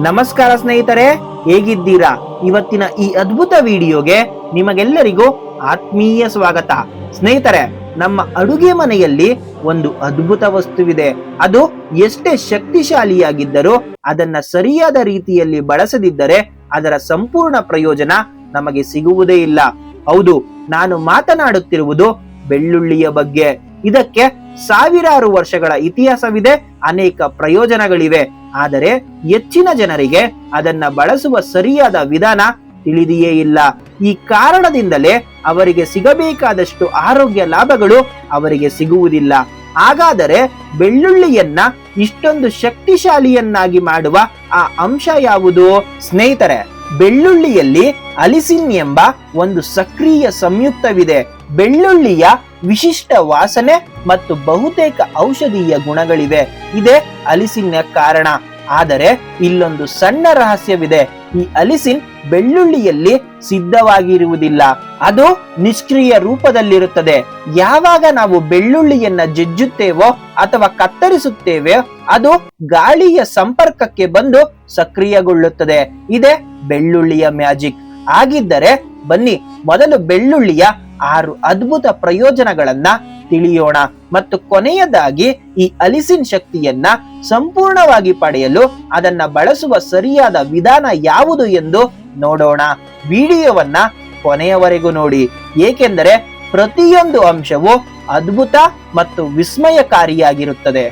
ನಮಸ್ಕಾರ ಸ್ನೇಹಿತರೆ, ಹೇಗಿದ್ದೀರಾ? ಇವತ್ತಿನ ಈ ಅದ್ಭುತ ವಿಡಿಯೋಗೆ ನಿಮಗೆಲ್ಲರಿಗೂ ಆತ್ಮೀಯ ಸ್ವಾಗತ. ಸ್ನೇಹಿತರೆ, ನಮ್ಮ ಅಡುಗೆ ಮನೆಯಲ್ಲಿ ಒಂದು ಅದ್ಭುತ ವಸ್ತುವಿದೆ. ಅದು ಎಷ್ಟೇ ಶಕ್ತಿಶಾಲಿಯಾಗಿದ್ದರೂ ಅದನ್ನ ಸರಿಯಾದ ರೀತಿಯಲ್ಲಿ ಬಳಸದಿದ್ದರೆ ಅದರ ಸಂಪೂರ್ಣ ಪ್ರಯೋಜನ ನಮಗೆ ಸಿಗುವುದೇ ಇಲ್ಲ. ಹೌದು, ನಾನು ಮಾತನಾಡುತ್ತಿರುವುದು ಬೆಳ್ಳುಳ್ಳಿಯ ಬಗ್ಗೆ. ಇದಕ್ಕೆ ಸಾವಿರಾರು ವರ್ಷಗಳ ಇತಿಹಾಸವಿದೆ, ಅನೇಕ ಪ್ರಯೋಜನಗಳಿವೆ. ಆದರೆ ಹೆಚ್ಚಿನ ಜನರಿಗೆ ಅದನ್ನ ಬಳಸುವ ಸರಿಯಾದ ವಿಧಾನ ತಿಳಿದಿಯೇ ಇಲ್ಲ. ಈ ಕಾರಣದಿಂದಲೇ ಅವರಿಗೆ ಸಿಗಬೇಕಾದಷ್ಟು ಆರೋಗ್ಯ ಲಾಭಗಳು ಅವರಿಗೆ ಸಿಗುವುದಿಲ್ಲ. ಹಾಗಾದರೆ ಬೆಳ್ಳುಳ್ಳಿಯನ್ನ ಇಷ್ಟೊಂದು ಶಕ್ತಿಶಾಲಿಯನ್ನಾಗಿ ಮಾಡುವ ಆ ಅಂಶ ಯಾವುದು? ಸ್ನೇಹಿತರೆ ಬೆಳ್ಳುಳ್ಳಿಯಲ್ಲಿ ಅಲಿಸಿನ್ ಎಂಬ ಒಂದು ಸಕ್ರಿಯ ಸಂಯುಕ್ತವಿದೆ. ಬೆಳ್ಳುಳ್ಳಿಯ ವಿಶಿಷ್ಟ ವಾಸನೆ ಮತ್ತು ಬಹುತೇಕ ಔಷಧೀಯ ಗುಣಗಳಿವೆ. ಇದೇ ಅಲಿಸಿನ್ನ ಕಾರಣ. ಆದರೆ ಇಲ್ಲೊಂದು ಸಣ್ಣ ರಹಸ್ಯವಿದೆ. ಈ ಅಲಿಸಿನ್ ಬೆಳ್ಳುಳ್ಳಿಯಲ್ಲಿ ಸಿದ್ಧವಾಗಿರುವುದಿಲ್ಲ. ಅದು ನಿಷ್ಕ್ರಿಯ ರೂಪದಲ್ಲಿರುತ್ತದೆ. ಯಾವಾಗ ನಾವು ಬೆಳ್ಳುಳ್ಳಿಯನ್ನ ಜಜ್ಜುತ್ತೇವೋ ಅಥವಾ ಕತ್ತರಿಸುತ್ತೇವೆ ಅದು ಗಾಳಿಯ ಸಂಪರ್ಕಕ್ಕೆ ಬಂದು ಸಕ್ರಿಯಗೊಳ್ಳುತ್ತದೆ. ಇದೆ ಬೆಳ್ಳುಳ್ಳಿಯ ಮ್ಯಾಜಿಕ್. ಆಗಿದ್ದರೆ ಬನ್ನಿ, ಮೊದಲು ಬೆಳ್ಳುಳ್ಳಿಯ ಆರು ಅದ್ಭುತ ಪ್ರಯೋಜನಗಳನ್ನ ತಿಳಿಯೋಣ ಮತ್ತು ಕೊನೆಯದಾಗಿ ಈ ಅಲಿಸಿನ್ ಶಕ್ತಿಯನ್ನ ಸಂಪೂರ್ಣವಾಗಿ ಪಡೆಯಲು ಅದನ್ನ ಬಳಸುವ ಸರಿಯಾದ ವಿಧಾನ ಯಾವುದು ಎಂದು ನೋಡೋಣ. ವಿಡಿಯೋವನ್ನ ಕೊನೆಯವರೆಗೂ ನೋಡಿ. ಏಕೆಂದರೆ ಪ್ರತಿಯೊಂದು ಅಂಶವು ಅದ್ಭುತ ಮತ್ತು ವಿಸ್ಮಯಕಾರಿಯಾಗಿರುತ್ತದೆ.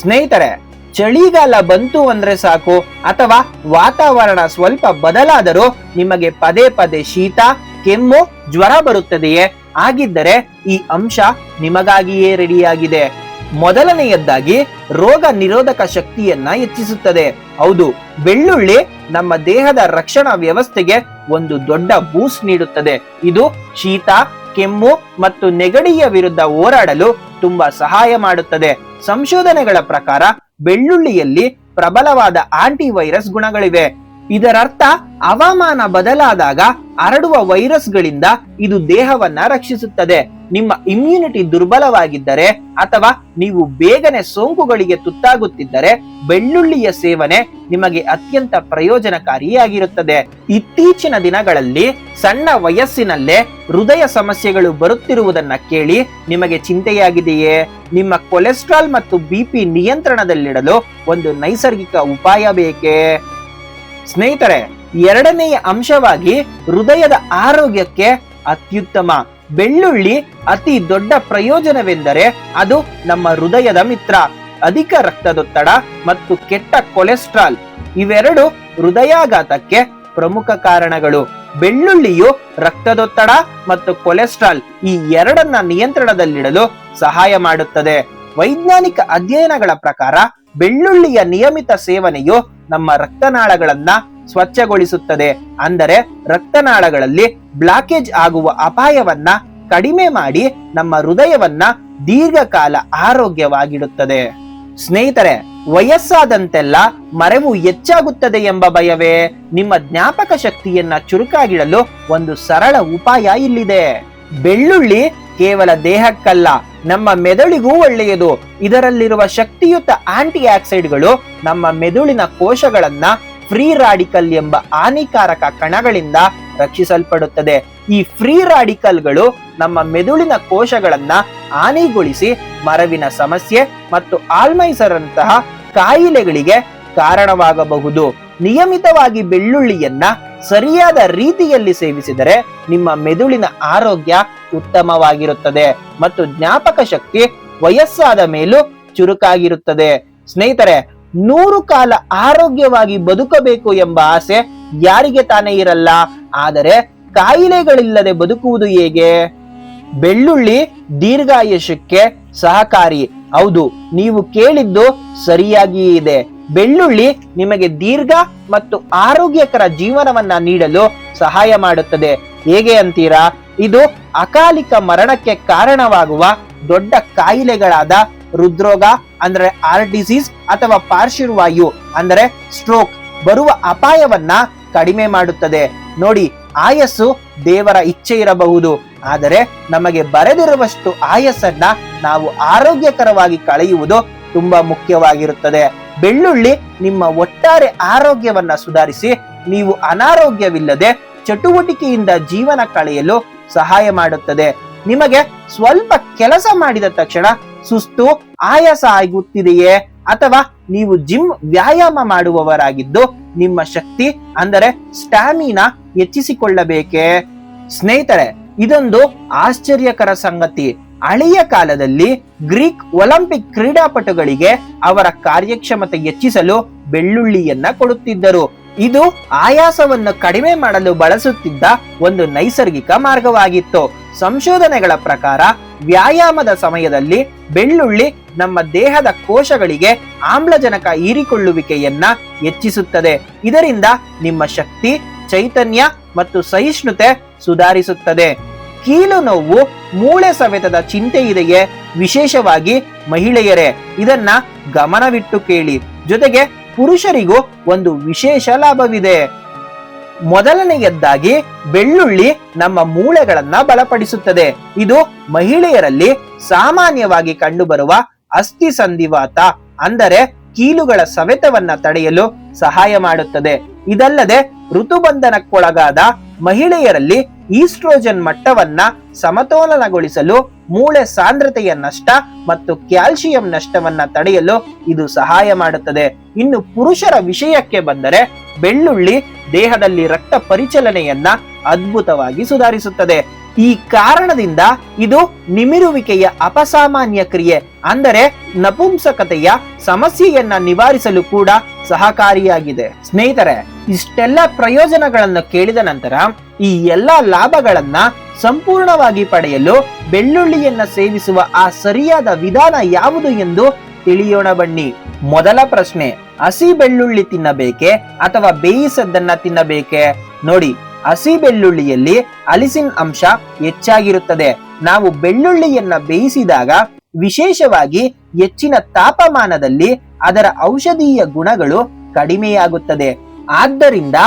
ಸ್ನೇಹಿತರೆ, ಚಳಿಗಾಲ ಬಂತು ಅಂದ್ರೆ ಸಾಕು ಅಥವಾ ವಾತಾವರಣ ಸ್ವಲ್ಪ ಬದಲಾದರೂ ನಿಮಗೆ ಪದೇ ಪದೇ ಶೀತ ಕೆಮ್ಮು ಜ್ವರ ಬರುತ್ತದೆಯೇ? ಆಗಿದ್ದರೆ ಈ ಅಂಶ ನಿಮಗಾಗಿಯೇ ರೆಡಿಯಾಗಿದೆ. ಮೊದಲನೆಯದ್ದಾಗಿ ರೋಗ ನಿರೋಧಕ ಶಕ್ತಿಯನ್ನ ಹೆಚ್ಚಿಸುತ್ತದೆ. ಹೌದು, ಬೆಳ್ಳುಳ್ಳಿ ನಮ್ಮ ದೇಹದ ರಕ್ಷಣಾ ವ್ಯವಸ್ಥೆಗೆ ಒಂದು ದೊಡ್ಡ ಬೂಸ್ಟ್ ನೀಡುತ್ತದೆ. ಇದು ಶೀತ, ಕೆಮ್ಮು ಮತ್ತು ನೆಗಡಿಯ ವಿರುದ್ಧ ಹೋರಾಡಲು ತುಂಬಾ ಸಹಾಯ ಮಾಡುತ್ತದೆ. ಸಂಶೋಧನೆಗಳ ಪ್ರಕಾರ ಬೆಳ್ಳುಳ್ಳಿಯಲ್ಲಿ ಪ್ರಬಲವಾದ ಆಂಟಿವೈರಸ್ ಗುಣಗಳಿವೆ. ಇದರರ್ಥ ಹವಾಮಾನ ಬದಲಾದಾಗ ಹರಡುವ ವೈರಸ್ಗಳಿಂದ ಇದು ದೇಹವನ್ನ ರಕ್ಷಿಸುತ್ತದೆ. ನಿಮ್ಮ ಇಮ್ಯುನಿಟಿ ದುರ್ಬಲವಾಗಿದ್ದರೆ ಅಥವಾ ನೀವು ಬೇಗನೆ ಸೋಂಕುಗಳಿಗೆ ತುತ್ತಾಗುತ್ತಿದ್ದರೆ ಬೆಳ್ಳುಳ್ಳಿಯ ಸೇವನೆ ನಿಮಗೆ ಅತ್ಯಂತ ಪ್ರಯೋಜನಕಾರಿಯಾಗಿರುತ್ತದೆ. ಇತ್ತೀಚಿನ ದಿನಗಳಲ್ಲಿ ಸಣ್ಣ ವಯಸ್ಸಿನಲ್ಲೇ ಹೃದಯ ಸಮಸ್ಯೆಗಳು ಬರುತ್ತಿರುವುದನ್ನ ಕೇಳಿ ನಿಮಗೆ ಚಿಂತೆಯಾಗಿದೆಯೇ? ನಿಮ್ಮ ಕೊಲೆಸ್ಟ್ರಾಲ್ ಮತ್ತು ಬಿಪಿ ನಿಯಂತ್ರಣದಲ್ಲಿಡಲು ಒಂದು ನೈಸರ್ಗಿಕ ಉಪಾಯ ಬೇಕೇ? ಸ್ನೇಹಿತರೆ ಎರಡನೆಯ ಅಂಶವಾಗಿ ಹೃದಯದ ಆರೋಗ್ಯಕ್ಕೆ ಅತ್ಯುತ್ತಮ. ಬೆಳ್ಳುಳ್ಳಿ ಅತಿ ದೊಡ್ಡ ಪ್ರಯೋಜನವೆಂದರೆ ಅದು ನಮ್ಮ ಹೃದಯದ ಮಿತ್ರ. ಅಧಿಕ ರಕ್ತದೊತ್ತಡ ಮತ್ತು ಕೆಟ್ಟ ಕೊಲೆಸ್ಟ್ರಾಲ್ ಇವೆರಡು ಹೃದಯಾಘಾತಕ್ಕೆ ಪ್ರಮುಖ ಕಾರಣಗಳು. ಬೆಳ್ಳುಳ್ಳಿಯು ರಕ್ತದೊತ್ತಡ ಮತ್ತು ಕೊಲೆಸ್ಟ್ರಾಲ್ ಈ ಎರಡನ್ನ ನಿಯಂತ್ರಣದಲ್ಲಿಡಲು ಸಹಾಯ ಮಾಡುತ್ತದೆ. ವೈಜ್ಞಾನಿಕ ಅಧ್ಯಯನಗಳ ಪ್ರಕಾರ ಬೆಳ್ಳುಳ್ಳಿಯ ನಿಯಮಿತ ಸೇವನೆಯು ನಮ್ಮ ರಕ್ತನಾಳಗಳನ್ನ ಸ್ವಚ್ಛಗೊಳಿಸುತ್ತದೆ. ಅಂದರೆ ರಕ್ತನಾಳಗಳಲ್ಲಿ ಬ್ಲಾಕೇಜ್ ಆಗುವ ಅಪಾಯವನ್ನ ಕಡಿಮೆ ಮಾಡಿ ನಮ್ಮ ಹೃದಯವನ್ನ ದೀರ್ಘಕಾಲ ಆರೋಗ್ಯವಾಗಿಡುತ್ತದೆ. ಸ್ನೇಹಿತರೆ, ವಯಸ್ಸಾದಂತೆಲ್ಲ ಮರೆವು ಹೆಚ್ಚಾಗುತ್ತದೆ ಎಂಬ ಭಯವೇ? ನಿಮ್ಮ ಜ್ಞಾಪಕ ಶಕ್ತಿಯನ್ನ ಚುರುಕಾಗಿಡಲು ಒಂದು ಸರಳ ಉಪಾಯ ಇಲ್ಲಿದೆ. ಬೆಳ್ಳುಳ್ಳಿ ಕೇವಲ ದೇಹಕ್ಕಲ್ಲ ನಮ್ಮ ಮೆದುಳಿಗೂ ಒಳ್ಳೆಯದು. ಇದರಲ್ಲಿರುವ ಶಕ್ತಿಯುತ ಆಂಟಿ ಆಕ್ಸೈಡ್ಗಳು ನಮ್ಮ ಮೆದುಳಿನ ಕೋಶಗಳನ್ನ ಫ್ರೀ ರಾಡಿಕಲ್ ಎಂಬ ಹಾನಿಕಾರಕ ಕಣಗಳಿಂದ ರಕ್ಷಿಸಲ್ಪಡುತ್ತದೆ. ಈ ಫ್ರೀ ರಾಡಿಕಲ್ಗಳು ನಮ್ಮ ಮೆದುಳಿನ ಕೋಶಗಳನ್ನ ಹಾನಿಗೊಳಿಸಿ ಮರವಿನ ಸಮಸ್ಯೆ ಮತ್ತು ಆಲ್ಮೈಸರಂತಹ ಕಾಯಿಲೆಗಳಿಗೆ ಕಾರಣವಾಗಬಹುದು. ನಿಯಮಿತವಾಗಿ ಬೆಳ್ಳುಳ್ಳಿಯನ್ನ ಸರಿಯಾದ ರೀತಿಯಲ್ಲಿ ಸೇವಿಸಿದರೆ ನಿಮ್ಮ ಮೆದುಳಿನ ಆರೋಗ್ಯ ಉತ್ತಮವಾಗಿರುತ್ತದೆ ಮತ್ತು ಜ್ಞಾಪಕ ಶಕ್ತಿ ವಯಸ್ಸಾದ ಮೇಲೂ ಚುರುಕಾಗಿರುತ್ತದೆ. ಸ್ನೇಹಿತರೆ, ನೂರು ಕಾಲ ಆರೋಗ್ಯವಾಗಿ ಬದುಕಬೇಕು ಎಂಬ ಆಸೆ ಯಾರಿಗೆ ತಾನೇ ಇರಲ್ಲ, ಆದರೆ ಕಾಯಿಲೆಗಳಿಲ್ಲದೆ ಬದುಕುವುದು ಹೇಗೆ? ಬೆಳ್ಳುಳ್ಳಿ ದೀರ್ಘಾಯುಷ್ಯಕ್ಕೆ ಸಹಕಾರಿ. ಹೌದು, ನೀವು ಕೇಳಿದ್ದು ಸರಿಯಾಗಿಯೇ ಇದೆ. ಬೆಳ್ಳುಳ್ಳಿ ನಿಮಗೆ ದೀರ್ಘ ಮತ್ತು ಆರೋಗ್ಯಕರ ಜೀವನವನ್ನ ನೀಡಲು ಸಹಾಯ ಮಾಡುತ್ತದೆ. ಹೇಗೆ ಅಂತೀರಾ? ಇದು ಅಕಾಲಿಕ ಮರಣಕ್ಕೆ ಕಾರಣವಾಗುವ ದೊಡ್ಡ ಕಾಯಿಲೆಗಳಾದ ಹೃದ್ರೋಗ, ಅಂದ್ರೆ ಆರ್ ಡಿಸೀಸ್ ಅಥವಾ ಪಾರ್ಶ್ವವಾಯು, ಅಂದರೆ ಸ್ಟ್ರೋಕ್ ಬರುವ ಅಪಾಯವನ್ನ ಕಡಿಮೆ ಮಾಡುತ್ತದೆ. ನೋಡಿ, ಆಯಸ್ಸು ದೇವರ ಇಚ್ಛೆ ಇರಬಹುದು, ಆದರೆ ನಮಗೆ ಬರೆದಿರುವಷ್ಟು ಆಯಸ್ಸನ್ನ ನಾವು ಆರೋಗ್ಯಕರವಾಗಿ ಕಳೆಯುವುದು ತುಂಬಾ ಮುಖ್ಯವಾಗಿರುತ್ತದೆ. ಬೆಳ್ಳುಳ್ಳಿ ನಿಮ್ಮ ಒಟ್ಟಾರೆ ಆರೋಗ್ಯವನ್ನ ಸುಧಾರಿಸಿ, ನೀವು ಅನಾರೋಗ್ಯವಿಲ್ಲದೆ ಚಟುವಟಿಕೆಯಿಂದ ಜೀವನ ಕಳೆಯಲು ಸಹಾಯ ಮಾಡುತ್ತದೆ. ನಿಮಗೆ ಸ್ವಲ್ಪ ಕೆಲಸ ಮಾಡಿದ ತಕ್ಷಣ ಸುಸ್ತು, ಆಯಾಸ ಆಗುತ್ತಿದೆಯೇ? ಅಥವಾ ನೀವು ಜಿಮ್ ವ್ಯಾಯಾಮ ಮಾಡುವವರಾಗಿದ್ದು ನಿಮ್ಮ ಶಕ್ತಿ ಅಂದರೆ ಸ್ಟ್ಯಾಮಿನಾ ಹೆಚ್ಚಿಸಿಕೊಳ್ಳಬೇಕೇ? ಸ್ನೇಹಿತರೆ, ಇದೊಂದು ಆಶ್ಚರ್ಯಕರ ಸಂಗತಿ. ಹಳೆಯ ಕಾಲದಲ್ಲಿ ಗ್ರೀಕ್ ಒಲಿಂಪಿಕ್ ಕ್ರೀಡಾಪಟುಗಳಿಗೆ ಅವರ ಕಾರ್ಯಕ್ಷಮತೆ ಹೆಚ್ಚಿಸಲು ಬೆಳ್ಳುಳ್ಳಿಯನ್ನ ಕೊಡುತ್ತಿದ್ದರು. ಇದು ಆಯಾಸವನ್ನು ಕಡಿಮೆ ಮಾಡಲು ಬಳಸುತ್ತಿದ್ದ ಒಂದು ನೈಸರ್ಗಿಕ ಮಾರ್ಗವಾಗಿತ್ತು. ಸಂಶೋಧನೆಗಳ ಪ್ರಕಾರ ವ್ಯಾಯಾಮದ ಸಮಯದಲ್ಲಿ ಬೆಳ್ಳುಳ್ಳಿ ನಮ್ಮ ದೇಹದ ಕೋಶಗಳಿಗೆ ಆಮ್ಲಜನಕ ಹೀರಿಕೊಳ್ಳುವಿಕೆಯನ್ನ ಹೆಚ್ಚಿಸುತ್ತದೆ. ಇದರಿಂದ ನಿಮ್ಮ ಶಕ್ತಿ, ಚೈತನ್ಯ ಮತ್ತು ಸಹಿಷ್ಣುತೆ ಸುಧಾರಿಸುತ್ತದೆ. ಕೀಲು ನೋವು, ಮೂಳೆ ಸವೆತದ ಚಿಂತೆ ಇದೆಯೇ? ವಿಶೇಷವಾಗಿ ಮಹಿಳೆಯರೇ, ಇದನ್ನ ಗಮನವಿಟ್ಟು ಕೇಳಿ. ಜೊತೆಗೆ ಪುರುಷರಿಗೂ ಒಂದು ವಿಶೇಷ ಲಾಭವಿದೆ. ಮೊದಲನೆಯದ್ದಾಗಿ ಬೆಳ್ಳುಳ್ಳಿ ನಮ್ಮ ಮೂಳೆಗಳನ್ನ ಬಲಪಡಿಸುತ್ತದೆ. ಇದು ಮಹಿಳೆಯರಲ್ಲಿ ಸಾಮಾನ್ಯವಾಗಿ ಕಂಡುಬರುವ ಅಸ್ಥಿ ಸಂಧಿವಾತ ಅಂದರೆ ಕೀಲುಗಳ ಸವೆತವನ್ನ ತಡೆಯಲು ಸಹಾಯ ಮಾಡುತ್ತದೆ. ಇದಲ್ಲದೆ ಋತುಬಂಧನಕ್ಕೊಳಗಾದ ಮಹಿಳೆಯರಲ್ಲಿ ಈಸ್ಟ್ರೋಜನ್ ಮಟ್ಟವನ್ನ ಸಮತೋಲನಗೊಳಿಸಲು ಮೂಳೆ ಸಾಂದ್ರತೆಯ ನಷ್ಟ ಮತ್ತು ಕ್ಯಾಲ್ಸಿಯಂ ನಷ್ಟವನ್ನ ತಡೆಯಲು ಇದು ಸಹಾಯ ಮಾಡುತ್ತದೆ. ಇನ್ನು ಪುರುಷರ ವಿಷಯಕ್ಕೆ ಬಂದರೆ ಬೆಳ್ಳುಳ್ಳಿ ದೇಹದಲ್ಲಿ ರಕ್ತ ಪರಿಚಲನೆಯನ್ನ ಅದ್ಭುತವಾಗಿ ಸುಧಾರಿಸುತ್ತದೆ. ಈ ಕಾರಣದಿಂದ ಇದು ನಿಮಿರುವಿಕೆಯ ಅಪಸಾಮಾನ್ಯ ಕ್ರಿಯೆ, ಅಂದರೆ ನಪುಂಸಕತೆಯ ಸಮಸ್ಯೆಯನ್ನ ನಿವಾರಿಸಲು ಕೂಡ ಸಹಕಾರಿಯಾಗಿದೆ. ಸ್ನೇಹಿತರೆ ಇಷ್ಟೆಲ್ಲ ಪ್ರಯೋಜನಗಳನ್ನು ಕೇಳಿದ ನಂತರ ಈ ಎಲ್ಲಾ ಲಾಭಗಳನ್ನ ಸಂಪೂರ್ಣವಾಗಿ ಪಡೆಯಲು ಬೆಳ್ಳುಳ್ಳಿಯನ್ನ ಸೇವಿಸುವ ಆ ಸರಿಯಾದ ವಿಧಾನ ಯಾವುದು ಎಂದು ತಿಳಿಯೋಣ ಬನ್ನಿ. ಮೊದಲ ಪ್ರಶ್ನೆ, ಹಸಿ ಬೆಳ್ಳುಳ್ಳಿ ತಿನ್ನಬೇಕೆ ಅಥವಾ ಬೇಯಿಸದ್ದನ್ನ ತಿನ್ನಬೇಕೆ? ನೋಡಿ, ಹಸಿ ಬೆಳ್ಳುಳ್ಳಿಯಲ್ಲಿ ಅಲಿಸಿನ್ ಅಂಶ ಹೆಚ್ಚಾಗಿರುತ್ತದೆ. ನಾವು ಬೆಳ್ಳುಳ್ಳಿಯನ್ನ ಬೇಯಿಸಿದಾಗ ವಿಶೇಷವಾಗಿ ಹೆಚ್ಚಿನ ತಾಪಮಾನದಲ್ಲಿ ಅದರ ಔಷಧೀಯ ಗುಣಗಳು ಕಡಿಮೆಯಾಗುತ್ತದೆ. ಆದ್ದರಿಂದ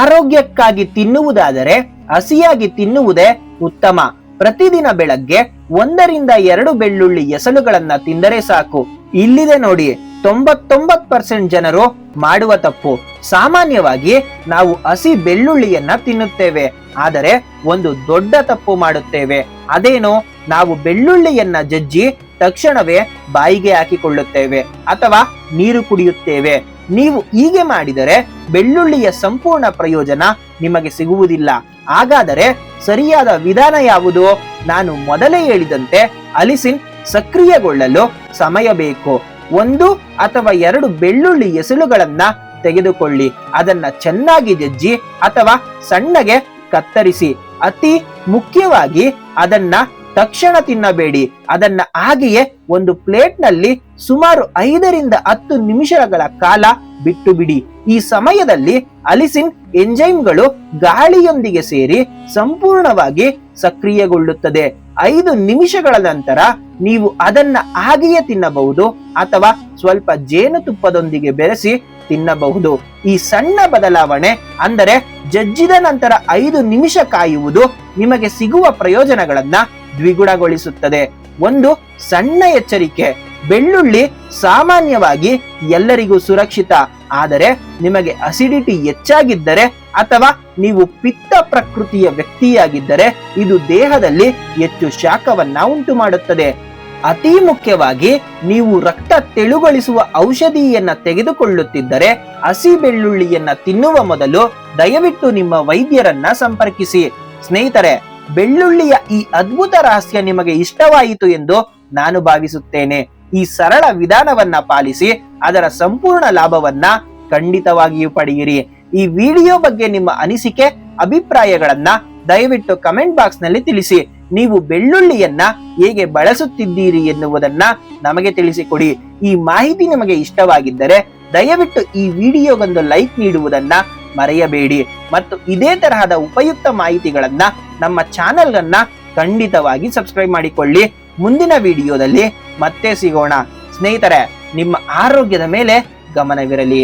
ಆರೋಗ್ಯಕ್ಕಾಗಿ ತಿನ್ನುವುದಾದರೆ ಹಸಿಯಾಗಿ ತಿನ್ನುವುದೇ ಉತ್ತಮ. ಪ್ರತಿದಿನ ಬೆಳಗ್ಗೆ ಒಂದರಿಂದ ಎರಡು ಬೆಳ್ಳುಳ್ಳಿ ಎಸಲುಗಳನ್ನ ತಿಂದರೆ ಸಾಕು. ಇಲ್ಲಿದೆ ನೋಡಿ ತೊಂಬತ್ತೊಂಬತ್ ಪರ್ಸೆಂಟ್ ಜನರು ಮಾಡುವ ತಪ್ಪು. ಸಾಮಾನ್ಯವಾಗಿ ನಾವು ಹಸಿ ಬೆಳ್ಳುಳ್ಳಿಯನ್ನ ತಿನ್ನುತ್ತೇವೆ, ಆದರೆ ಒಂದು ದೊಡ್ಡ ತಪ್ಪು ಮಾಡುತ್ತೇವೆ. ಅದೇನು, ನಾವು ಬೆಳ್ಳುಳ್ಳಿಯನ್ನ ಜಜ್ಜಿ ತಕ್ಷಣವೇ ಬಾಯಿಗೆ ಹಾಕಿಕೊಳ್ಳುತ್ತೇವೆ, ಅಥವಾ ನೀರು ಕುಡಿಯುತ್ತೇವೆ. ನೀವು ಹೀಗೆ ಮಾಡಿದರೆ ಬೆಳ್ಳುಳ್ಳಿಯ ಸಂಪೂರ್ಣ ಪ್ರಯೋಜನ ನಿಮಗೆ ಸಿಗುವುದಿಲ್ಲ. ಹಾಗಾದರೆ ಸರಿಯಾದ ವಿಧಾನ ಯಾವುದು? ನಾನು ಮೊದಲೇ ಹೇಳಿದಂತೆ ಅಲಿಸಿನ್ ಸಕ್ರಿಯಗೊಳ್ಳಲು ಸಮಯ ಬೇಕು. ಒಂದು ಅಥವಾ ಎರಡು ಬೆಳ್ಳುಳ್ಳಿ ಎಸಳುಗಳನ್ನ ತೆಗೆದುಕೊಳ್ಳಿ. ಅದನ್ನ ಚೆನ್ನಾಗಿ ಜಜ್ಜಿ ಅಥವಾ ಸಣ್ಣಗೆ ಕತ್ತರಿಸಿ. ಅತಿ ಮುಖ್ಯವಾಗಿ ಅದನ್ನ ತಕ್ಷಣ ತಿನ್ನಬೇಡಿ. ಅದನ್ನ ಹಾಗೆಯೇ ಒಂದು ಪ್ಲೇಟ್ನಲ್ಲಿ ಸುಮಾರು ಐದರಿಂದ ಹತ್ತು ನಿಮಿಷಗಳ ಕಾಲ ಬಿಟ್ಟು ಬಿಡಿ ಈ ಸಮಯದಲ್ಲಿ ಅಲಿಸಿನ್ ಎಂಜೈಮ್ಗಳು ಗಾಳಿಯೊಂದಿಗೆ ಸೇರಿ ಸಂಪೂರ್ಣವಾಗಿ ಸಕ್ರಿಯಗೊಳ್ಳುತ್ತದೆ. ಐದು ನಿಮಿಷಗಳ ನಂತರ ನೀವು ಅದನ್ನ ಹಾಗೆಯೇ ತಿನ್ನಬಹುದು ಅಥವಾ ಸ್ವಲ್ಪ ಜೇನುತುಪ್ಪದೊಂದಿಗೆ ಬೆರೆಸಿ ತಿನ್ನಬಹುದು. ಈ ಸಣ್ಣ ಬದಲಾವಣೆ ಅಂದರೆ ಜಜ್ಜಿದ ನಂತರ ಐದು ನಿಮಿಷ ಕಾಯುವುದು ನಿಮಗೆ ಸಿಗುವ ಪ್ರಯೋಜನಗಳನ್ನ ದ್ವಿಗುಣಗೊಳಿಸುತ್ತದೆ. ಒಂದು ಸಣ್ಣ ಎಚ್ಚರಿಕೆ. ಬೆಳ್ಳುಳ್ಳಿ ಸಾಮಾನ್ಯವಾಗಿ ಎಲ್ಲರಿಗೂ ಸುರಕ್ಷಿತ. ಆದರೆ ನಿಮಗೆ ಅಸಿಡಿಟಿ ಹೆಚ್ಚಾಗಿದ್ದರೆ ಅಥವಾ ನೀವು ಪಿತ್ತ ಪ್ರಕೃತಿಯ ವ್ಯಕ್ತಿಯಾಗಿದ್ದರೆ ಇದು ದೇಹದಲ್ಲಿ ಹೆಚ್ಚು ಶಾಖವನ್ನ ಉಂಟು ಮಾಡುತ್ತದೆ ಅತಿ ಮುಖ್ಯವಾಗಿ ನೀವು ರಕ್ತ ತೆಳುಗೊಳಿಸುವ ಔಷಧಿಯನ್ನ ತೆಗೆದುಕೊಳ್ಳುತ್ತಿದ್ದರೆ ಹಸಿ ಬೆಳ್ಳುಳ್ಳಿಯನ್ನ ತಿನ್ನುವ ಮೊದಲು ದಯವಿಟ್ಟು ನಿಮ್ಮ ವೈದ್ಯರನ್ನ ಸಂಪರ್ಕಿಸಿ. ಸ್ನೇಹಿತರೆ ಬೆಳ್ಳುಳ್ಳಿಯ ಈ ಅದ್ಭುತ ರಹಸ್ಯ ನಿಮಗೆ ಇಷ್ಟವಾಯಿತು ಎಂದು ನಾನು ಭಾವಿಸುತ್ತೇನೆ. ಈ ಸರಳ ವಿಧಾನವನ್ನ ಪಾಲಿಸಿ ಅದರ ಸಂಪೂರ್ಣ ಲಾಭವನ್ನ ಖಂಡಿತವಾಗಿಯೂ ಪಡೆಯಿರಿ. ಈ ವಿಡಿಯೋ ಬಗ್ಗೆ ನಿಮ್ಮ ಅನಿಸಿಕೆ, ಅಭಿಪ್ರಾಯಗಳನ್ನ ದಯವಿಟ್ಟು ಕಮೆಂಟ್ ಬಾಕ್ಸ್ನಲ್ಲಿ ತಿಳಿಸಿ. ನೀವು ಬೆಳ್ಳುಳ್ಳಿಯನ್ನ ಹೇಗೆ ಬಳಸುತ್ತಿದ್ದೀರಿ ಎನ್ನುವುದನ್ನ ನಮಗೆ ತಿಳಿಸಿಕೊಡಿ. ಈ ಮಾಹಿತಿ ನಿಮಗೆ ಇಷ್ಟವಾಗಿದ್ದರೆ ದಯವಿಟ್ಟು ಈ ವಿಡಿಯೋಗೊಂದು ಲೈಕ್ ನೀಡುವುದನ್ನ ಮರೆಯಬೇಡಿ. ಮತ್ತು ಇದೇ ತರಹದ ಉಪಯುಕ್ತ ಮಾಹಿತಿಗಳನ್ನ ನಮ್ಮ ಚಾನೆಲ್ ಅನ್ನ ಖಂಡಿತವಾಗಿ ಸಬ್ಸ್ಕ್ರೈಬ್ ಮಾಡಿಕೊಳ್ಳಿ. ಮುಂದಿನ ವಿಡಿಯೋದಲ್ಲಿ ಮತ್ತೆ ಸಿಗೋಣ. ಸ್ನೇಹಿತರೆ, ನಿಮ್ಮ ಆರೋಗ್ಯದ ಮೇಲೆ ಗಮನವಿರಲಿ.